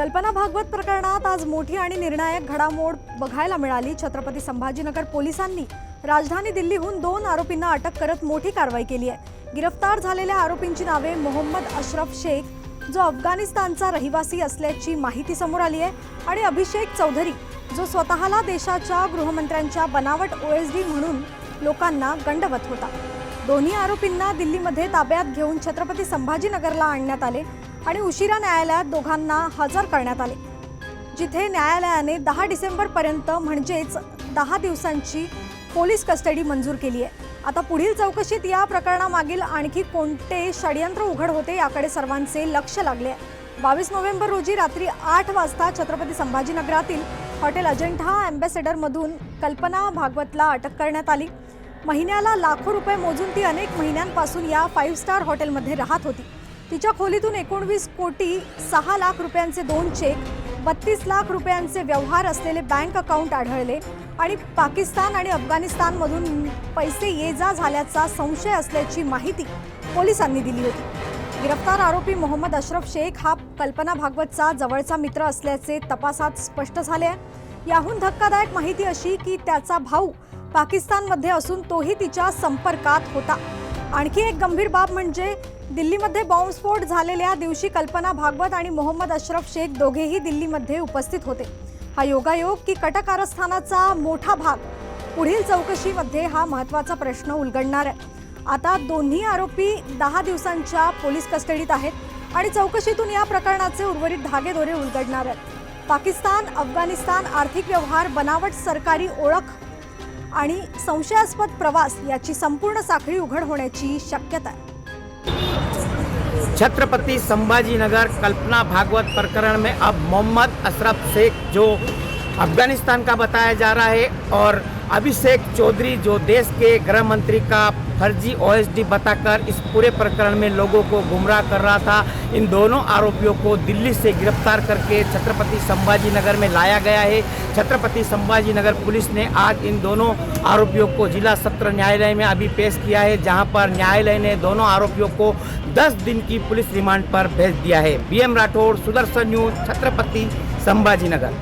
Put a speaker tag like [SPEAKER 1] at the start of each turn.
[SPEAKER 1] कल्पना भागवत प्रकरणात आज मोठी आणि निर्णायक घडामोड बघायला मिळाली. छत्रपती संभाजीनगर पोलिसांनी राजधानी दिल्लीहून दोन आरोपींना अटक करत मोठी कारवाई केली आहे. गिरफ्तार झालेल्या आरोपींची नावे मोहम्मद अशरफ शेख जो अफगाणिस्तानचा रहिवासी असल्याची माहिती समोर आली आहे आणि अभिषेक चौधरी जो स्वतःला देशाच्या गृहमंत्र्यांच्या बनावट ओएसडी म्हणून लोकांना गंडवत होता. दोन्ही आरोपींना दिल्लीमध्ये ताब्यात घेऊन छत्रपती संभाजीनगरला आणण्यात आले. आणि उशिरा न्यायालयात दोघांना हजर करण्यात आले. जिथे न्यायालयाने दहा डिसेंबरपर्यंत म्हणजेच दहा दिवसांची पोलीस कस्टडी मंजूर केली आहे. आता पुढील चौकशीत या प्रकरणामागील आणखी कोणते षडयंत्र उघड होते याकडे सर्वांचे लक्ष लागले आहे. बावीस नोव्हेंबर रोजी रात्री आठ वाजता छत्रपती संभाजीनगरातील हॉटेल अजंठा अँबॅसेडरमधून कल्पना भागवतला अटक करण्यात आली. महिन्याला लाखो रुपये मोजून ती अनेक महिन्यांपासून या फाईव्ह स्टार हॉटेलमध्ये राहत होती. तिच्या खोलीतून एकोणवीस कोटी सहा लाख रुपयांचे दोन चेक बत्तीस लाख रुपयांचे व्यवहार असलेले बँक अकाउंट आढळले आणि पाकिस्तान आणि अफगाणिस्तानमधून पैसे ये जा झाल्याचा संशय असल्याची माहिती पोलिसांनी दिली होती. गिरफ्तार आरोपी मोहम्मद अशरफ शेख हा कल्पना भागवतचा जवळचा मित्र असल्याचे तपासात स्पष्ट झाले आहे. याहून धक्कादायक माहिती अशी की त्याचा भाऊ पाकिस्तानमध्ये असून तोही तिच्या संपर्कात होता. आणखी एक गंभीर बाब म्हणजे दिल्लीमध्ये बॉम्बस्फोट झालेल्या दिवशी कल्पना भागवत आणि मोहम्मद अशरफ शेख दोघेही दिल्लीमध्ये उपस्थित होते. हा योगायोग की कटक कारस्थानाचा मोठा भाग. पुढील चौकशीमध्ये हा महत्त्वाचा प्रश्न उलगडणार आहे. आता दोन्ही आरोपी दहा दिवसांच्या पोलीस कस्टडीत आहेत आणि चौकशीतून या प्रकरणाचे उर्वरित धागेदोरे उलगडणार आहेत. पाकिस्तान अफगाणिस्तान आर्थिक व्यवहार बनावट सरकारी ओळख आणि संशयास्पद प्रवास याची संपूर्ण साखळी उघड होण्याची शक्यता आहे.
[SPEAKER 2] छत्रपति संभाजी नगर कल्पना भागवत प्रकरण में अब मोहम्मद अशरफ शेख जो अफगानिस्तान का बताया जा रहा है और अभिषेक चौधरी जो देश के गृह मंत्री का फर्जी ओएसडी बताकर इस पूरे प्रकरण में लोगों को गुमराह कर रहा था, इन दोनों आरोपियों को दिल्ली से गिरफ़्तार करके छत्रपति संभाजी नगर में लाया गया है। छत्रपति संभाजी नगर पुलिस ने आज इन दोनों आरोपियों को जिला सत्र न्यायालय में अभी पेश किया है, जहाँ पर न्यायालय ने दोनों आरोपियों को 10 दिन की पुलिस रिमांड पर भेज दिया है। B M Rathore Sudarshan news, Chhatrapati Sambhaji Nagar